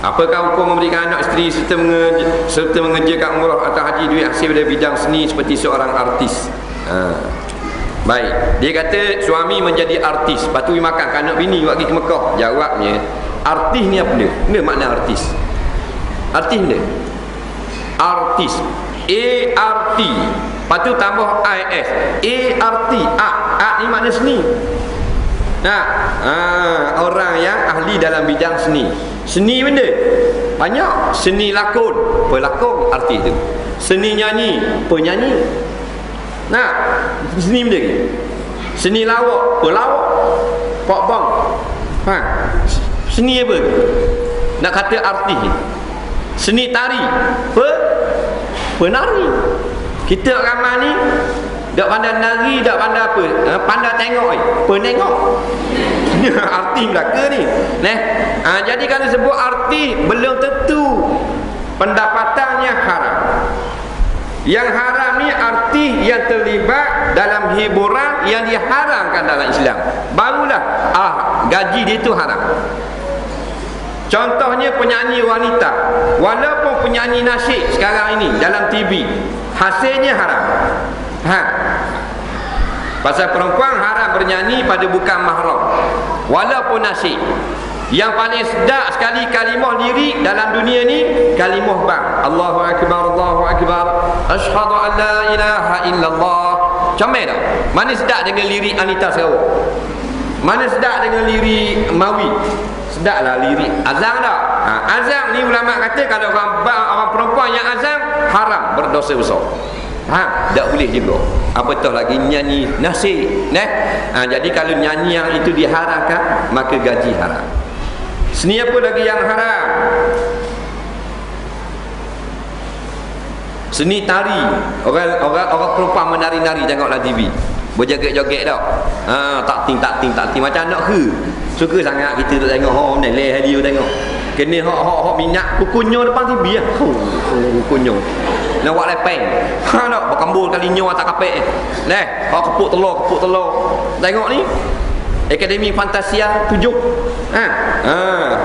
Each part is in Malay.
Apakah hukum memberikan anak isteri serta, menge serta mengerjakan umrah atau haji duit hasil dari bidang seni seperti seorang artis? Ha. Baik, dia kata suami menjadi artis, tu makan kan anak bini pergi ke Mekah. Jawabnya, artis ni apa dia? Apa makna artis? Artis dia. Artis. A R T. Lepas tu tambah I S. A R T. A. A ni makna seni. Nah, ha, orang yang ahli dalam bidang seni. Seni benda. Banyak seni lakon, pelakon artis tu. Seni nyanyi, penyanyi. Nah, seni benda ke? Seni lawak, pelawak. Pok bang. Ha. Seni apa? Nak kata artis ni. Seni tari. Pe? Penari. Kita ramai ni tak pandai nari, tak pandai apa. Ha, pandai tengok eh. Penengok. arti belaka ni. Nah, ha, jadi kalau sebut arti belum tentu pendapatannya haram. Yang haram ni arti yang terlibat dalam hiburan yang diharamkan dalam Islam. Barulah ah gaji dia tu haram. Contohnya penyanyi wanita. Walaupun penyanyi nasyid sekarang ini dalam TV, hasilnya haram. Ha. Pasal perempuan haram bernyanyi pada bukan mahram. Walaupun nasyid. Yang paling sedap sekali kalimah lirik dalam dunia ni kalimah bang. Allahu akbar Allahu akbar. Asyhadu an la ilaha illallah. Comel tak? Mana sedap dengan lirik Anita Sarawak? Mana sedap dengan lirik Mawi? Sedaplah lirik azan tak? Ha, azan ni ulama kata kalau orang orang perempuan yang azan haram berdosa besar. Ha, tak boleh juga. Apatah lagi nyanyi nasi, nah. Ha, jadi kalau nyanyi yang itu diharamkan, maka gaji haram. Seni apa lagi yang haram? Seni tari. Orang orang orang perempuan menari-nari tengoklah TV. Berjoget-joget dak. Ha, tak ting tak ting tak ting macam anak ke. Suka sangat kita tengok. Oh, neleh hari tengok. Kena hok hok hok minyak kukunyo depan TV. Oh, kukunyo. Nak buat lepeng. Ha nak berkambul kali nyo atas kapek. Neh, hok kepuk telur, kepuk telur. Tengok ni. Akademi Fantasia tujuh. Ha. Ha,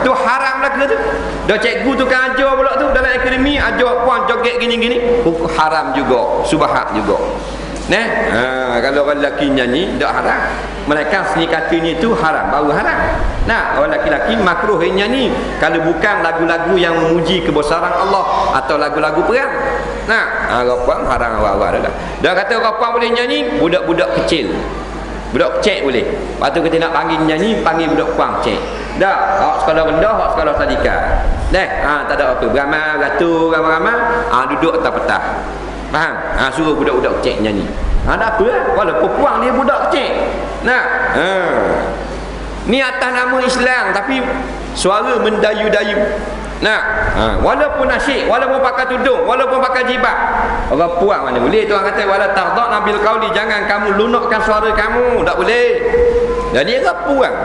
tu haram lah tu. Dah cikgu tu kan ajar pula tu dalam akademi ajar puan joget gini-gini. Haram juga, subhat juga. Nah, ha, kalau orang lelaki nyanyi tak haram. Mereka seni katanya itu haram, baru haram. Nah, orang lelaki-lelaki makruh nyanyi kalau bukan lagu-lagu yang memuji kebesaran Allah atau lagu-lagu perang. Nah, ha, orang haram awal-awal dah. Dah kata orang boleh nyanyi, budak-budak kecil. Budak cek boleh. Tu kita nak panggil nyanyi, panggil budak kuang cek. Dah, hak sekolah rendah, hak sekolah tadika. Dah, ha, tak ada apa. Beramai, ratu, ramai-ramai, ha, duduk atas petah. Faham? Ha, suruh budak-budak cek nyanyi. Ha, ada apa lah? Walaupun puang dia budak cek. Nah, ha. Ni atas nama Islam, tapi suara mendayu-dayu. Nah, ha, walaupun nasyid, walaupun pakai tudung, walaupun pakai jibab. Orang puang mana boleh tuan kata wala taghdha nabil qauli jangan kamu lunakkan suara kamu, tak boleh. Jadi orang puang.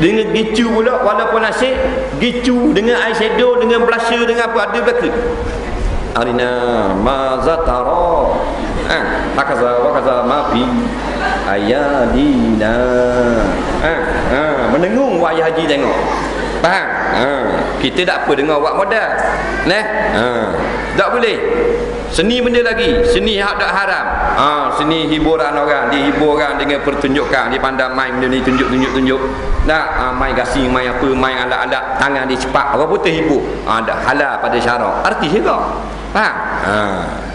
Dengan gicu pula walaupun nasyid, gicu dengan eyeshadow, dengan blusher, dengan apa ada belaka. Arina mazatara. Ha, hakaza wa kaza ma fi ayadina. Ha, ha, mendengung wayah haji tengok. Faham? Ha. Kita tak apa dengar buat modal. Nah. Ha. Tak boleh. Seni benda lagi. Seni hak tak haram. Ha. Seni hiburan orang. Dihibur orang dengan pertunjukan. Dia pandang main benda ni tunjuk-tunjuk-tunjuk. Tak. Ha. Main gasing, main apa, main alat-alat. Tangan dia cepat. Orang putih hibur. Ha. Tak halal pada syarak. Artis juga. Faham? Ha.